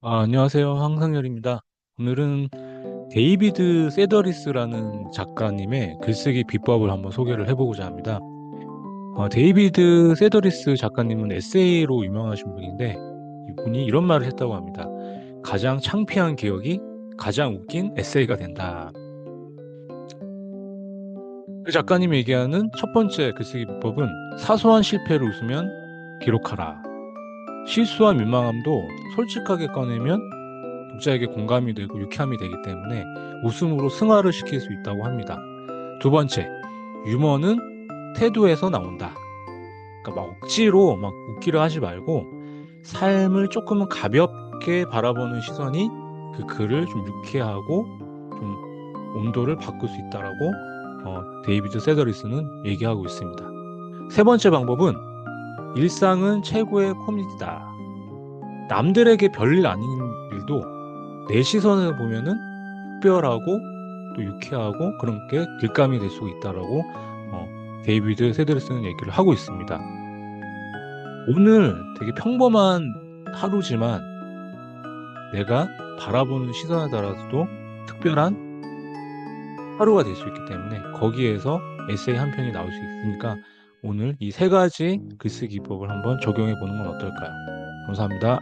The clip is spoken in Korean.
아, 안녕하세요. 황상열입니다. 오늘은 데이비드 세더리스라는 작가님의 글쓰기 비법을 한번 소개를 해보고자 합니다. 어, 데이비드 세더리스 작가님은 에세이로 유명하신 분인데 이분이 이런 말을 했다고 합니다. 가장 창피한 기억이 가장 웃긴 에세이가 된다. 그 작가님이 얘기하는 첫 번째 글쓰기 비법은 사소한 실패를 웃으면 기록하라. 실수와 민망함도 솔직하게 꺼내면 독자에게 공감이 되고 유쾌함이 되기 때문에 웃음으로 승화를 시킬 수 있다고 합니다. 두 번째, 유머는 태도에서 나온다. 그러니까 막 억지로 막 웃기려 하지 말고 삶을 조금은 가볍게 바라보는 시선이 그 글을 좀 유쾌하고 좀 온도를 바꿀 수 있다라고 어, 데이비드 세더리스는 얘기하고 있습니다. 세 번째 방법은 일상은 최고의 코미디다. 남들에게 별일 아닌 일도 내 시선을 보면은 특별하고 또 유쾌하고 그런 게 길감이 될 수 있다라고 어, 데이비드 세드리스는 얘기를 하고 있습니다. 오늘 되게 평범한 하루지만 내가 바라보는 시선에 따라서도 특별한 하루가 될 수 있기 때문에 거기에서 에세이 한 편이 나올 수 있으니까 오늘 이 세 가지 글쓰기 기법을 한번 적용해 보는 건 어떨까요? 감사합니다.